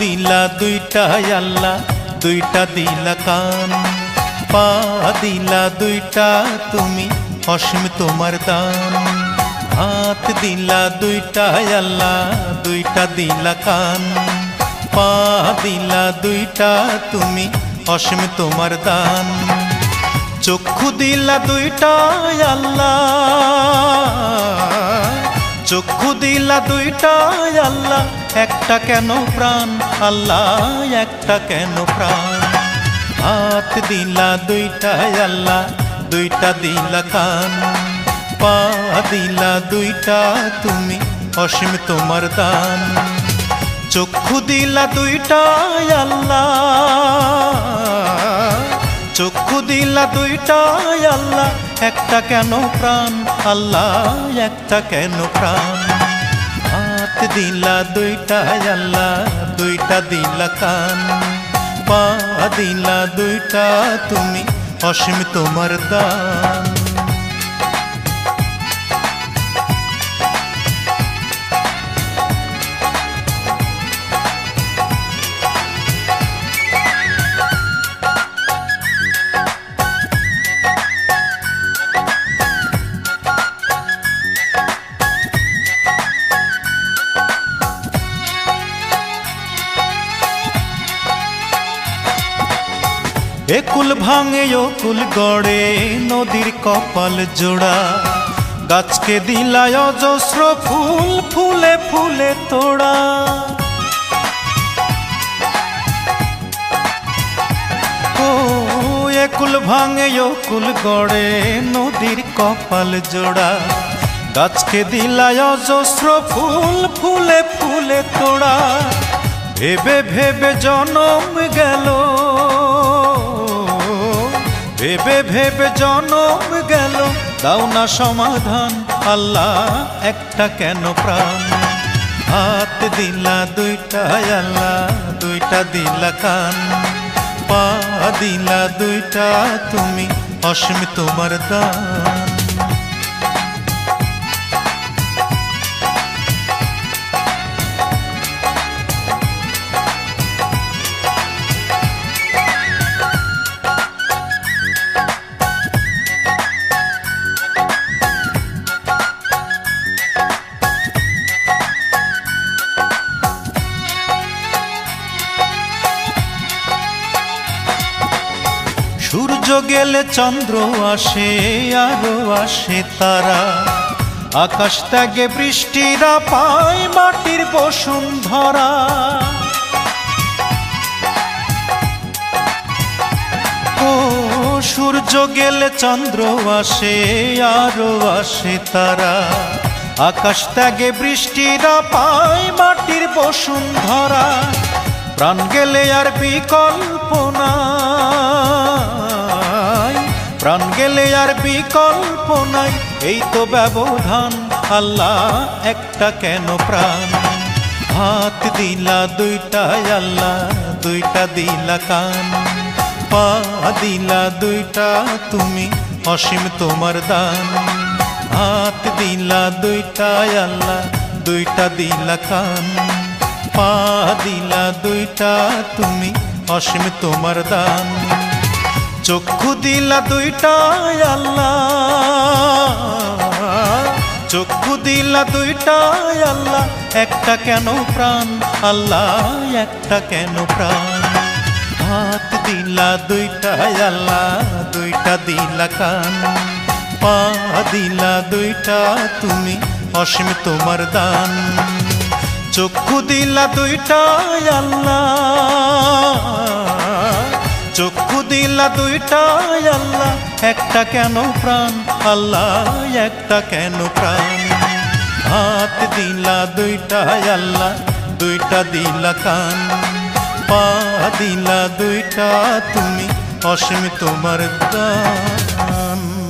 দিলা দুইটা আল্লাহ, দুইটা দিলা কান। পা দিলা দুইটা তুমি, অসীম তোমার দান। হাত দিলা দুইটা আল্লাহ, দুইটা দিলা কান। পা দিলা দুইটা তুমি, অসীম তোমার দান। চক্ষু দিলা দুইটা আল্লাহ, চক্ষু দিলা দুইটা আল্লাহ একটা কেন প্রাণ? আল্লাহ, একটা কেন প্রাণ? হাত দিলা দুইটা আল্লাহ, দুইটা দিলা কান। পা দিলা দুইটা তুমি, অসীম তোমার দান। চক্ষু দিলা দুইটা আল্লাহ। চক্ষু দিলা দুইটা আল্লাহ, একটা কেন প্রাণ? আল্লাহ, একটা কেন প্রাণ? হাত দিলা দুইটা আল্লাহ দুইটা দিলা কান। পা দিলা দুইটা তুমি অসীম তোমার দান। একুল ভাঙে অকুল গড়ে নদীর কপাল জোড়া। গাছকে দিলায় অজস্র ফুল, ফুলে ফুলে তোড়া। ও একুল ভাঙে অকুল গড়ে নদীর কপাল জোড়া। গাছকে দিলায় অজস্র ফুল, ফুলে ফুলে তোড়া। ভেবে ভেবে জনম গেল। ভেবে ভেবে জনম গেল, দাও না সমাধান, আল্লাহ একটা কেন প্রাণ? হাত দিলা দুইটা আল্লাহ, দুইটা দিলা কান। পা দিলা দুইটা তুমি, অসীম তোমার দান। সূর্য গেলে চন্দ্র আসে, আরও আসে তারা। আকাশ ত্যাগে বৃষ্টিরা পায়, মাটির বসুন্ধরা ও, সূর্য গেলে চন্দ্র আসে, আরও আসে তারা। আকাশ ত্যাগে বৃষ্টিরা পায়, মাটির বসুন্ধরা প্রাণ গেলে আর বিকল্প নাই। প্রাণ গেলে আর বিকল্প নাই। এই তো ব্যবধান, আল্লাহ একটা কেন প্রাণ? হাত দিলা দুইটা আল্লাহ, দুইটা দিলা কান। পা দিলা দুইটা তুমি, অসীম তোমার দান। হাত দিলা দুইটা আল্লাহ, দুইটা দিলা কান। পা দিলা দুইটা তুমি, অসীম তোমার দান। চক্ষু দিলা দুইটা আল্লাহ। চক্ষু দিলা দুইটা আল্লাহ। একটা কেন প্রাণ? আল্লাহ, একটা কেন প্রাণ? হাত দিলা দুইটা আল্লাহ, দুইটা দিলা কান। পা দিলা দুইটা, তুমি অসীম তোমার দান। চক্ষু দিলা দুইটা আল্লাহ। চক্ষু দিলা দুইটা আল্লাহ, একটা কেন প্রাণ? আল্লাহ, একটা কেন প্রাণ? হাত দিলা দুইটা আল্লাহ, দুইটা দিলা কান। পা দিলা দুইটা তুমি, অসীম তোমার দান।